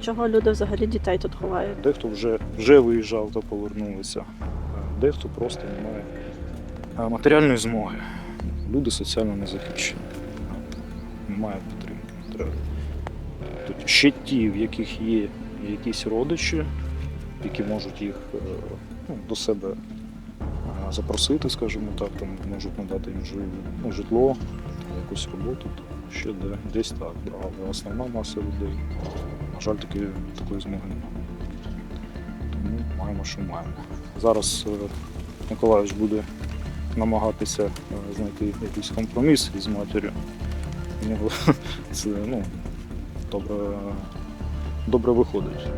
Чого люди взагалі дітей тут ховають? Дехто вже вже виїжджав та повернулися, дехто просто не має матеріальної змоги. Люди соціально не захищені, немає підтримки. Тут ще ті, в яких є якісь родичі, які можуть їх е, ну, до себе запросити, скажімо так, там можуть надати їм ну, житло, якусь роботу ще де, десь так. Але основна маса людей, на жаль, таки, такої змоги немає. Тому маємо, що маємо. Зараз е, Миколаївич буде намагатися е, знайти якийсь компроміс із матір'ю. У нього це ну, добре, добре виходить.